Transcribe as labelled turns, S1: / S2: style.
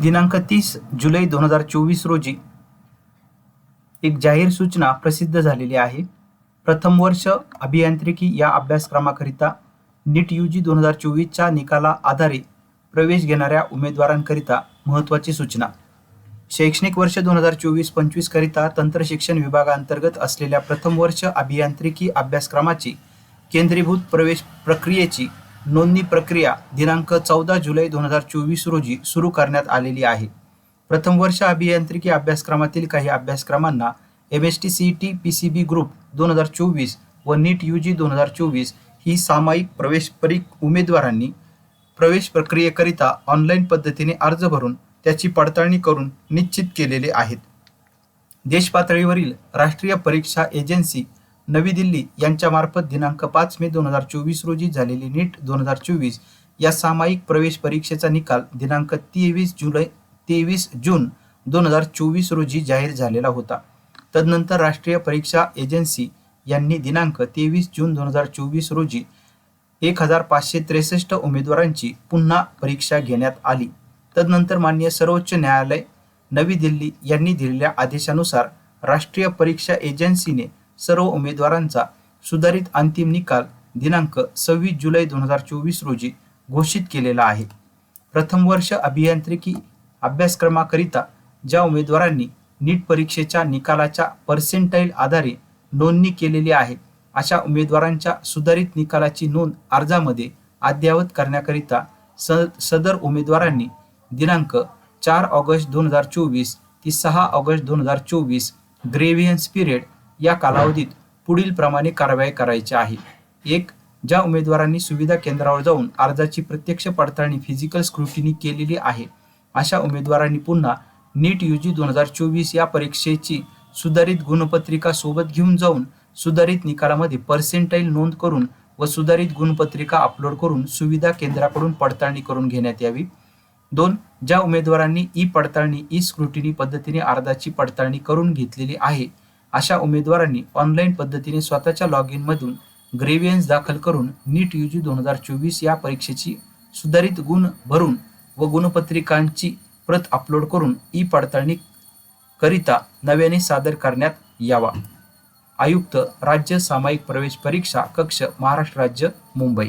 S1: दिनांक तीस जुलै दोन हजार चोवीस रोजी एक जाहीर सूचना प्रसिद्ध झालेली आहे. प्रथम वर्ष अभियांत्रिकी या अभ्यासक्रमाकरिता नीट यू जी दोन हजार चोवीसच्या निकाला आधारे प्रवेश घेणाऱ्या उमेदवारांकरिता महत्त्वाची सूचना. शैक्षणिक वर्ष दोन हजार चोवीस पंचवीसकरिता तंत्रशिक्षण विभागांतर्गत असलेल्या प्रथम वर्ष अभियांत्रिकी अभ्यासक्रमाची केंद्रीभूत प्रवेश प्रक्रियेची नोंदणी प्रक्रिया दिनांक चौदा जुलै दोन हजार चोवीस रोजी सुरू करण्यात आलेली आहे. प्रथम वर्ष अभियांत्रिकी अभ्यासक्रमातील काही अभ्यासक्रमांना M S T C T P C B group दोन हजार चोवीस व नीट यू जी दोन हजार चोवीस ही सामायिक प्रवेश परीक उमेदवारांनी प्रवेश प्रक्रियेकरिता ऑनलाईन पद्धतीने अर्ज भरून त्याची पडताळणी करून निश्चित केलेले आहेत. देशपातळीवरील राष्ट्रीय परीक्षा एजन्सी नवी दिल्ली यांच्यामार्फत दिनांक पाच मे दोन हजार चोवीस रोजी झालेली नीट दोन हजार चोवीस या सामायिक प्रवेश परीक्षेचा निकाल दिनांक तेवीस जुलै तेवीस जून दोन हजार चोवीस रोजी जाहीर झालेला होता. तदनंतर राष्ट्रीय परीक्षा एजन्सी यांनी दिनांक तेवीस जून दोन हजार चोवीस रोजी एक हजार पाचशे त्रेसष्ट उमेदवारांची पुन्हा परीक्षा घेण्यात आली. तदनंतर माननीय सर्वोच्च न्यायालय नवी दिल्ली यांनी दिलेल्या आदेशानुसार राष्ट्रीय परीक्षा एजन्सीने सर्व उमेदवारांचा सुधारित अंतिम निकाल दिनांक सव्वीस जुलै दोन हजार चोवीस रोजी घोषित केलेला आहे. प्रथम वर्ष अभियांत्रिकी अभ्यासक्रमाकरिता ज्या उमेदवारांनी नीट परीक्षेच्या निकालाच्या पर्सेंटाईल आधारे नोंदणी केलेली आहे अशा उमेदवारांच्या सुधारित निकालाची नोंद अर्जामध्ये अद्ययावत करण्याकरिता स सदर उमेदवारांनी दिनांक चार ऑगस्ट दोन हजार चोवीस ते सहा ऑगस्ट दोन हजार चोवीस ग्रेव्हियन्स पिरियड या कालावधीत पुढील प्रमाणे कारवाई करायची आहे. एक ज्या उमेदवारांनी सुविधा केंद्रावर जाऊन अर्जाची प्रत्यक्ष पडताळणी फिजिकल स्क्रुटिनी केलेली आहे अशा उमेदवारांनी पुन्हा नीट यू जी दोन हजार चोवीस या परीक्षेची सुधारित गुणपत्रिका सोबत घेऊन जाऊन सुधारित निकालामध्ये पर्सेंटाईल नोंद करून व सुधारित गुणपत्रिका अपलोड करून सुविधा केंद्राकडून पडताळणी करून घेण्यात यावी. दोन ज्या उमेदवारांनी ई पडताळणी ई स्क्रुटिनी पद्धतीने अर्जाची पडताळणी करून घेतलेली आहे अशा उमेदवारांनी ऑनलाईन पद्धतीने स्वतःच्या लॉग इनमधून ग्रेव्हियन्स दाखल करून नीट यू जी दोन हजार चोवीस या परीक्षेची सुधारित गुण भरून व गुणपत्रिकांची प्रत अपलोड करून ई पडताळणी करिता नव्याने सादर करण्यात यावा. आयुक्त राज्य सामायिक प्रवेश परीक्षा कक्ष महाराष्ट्र राज्य मुंबई.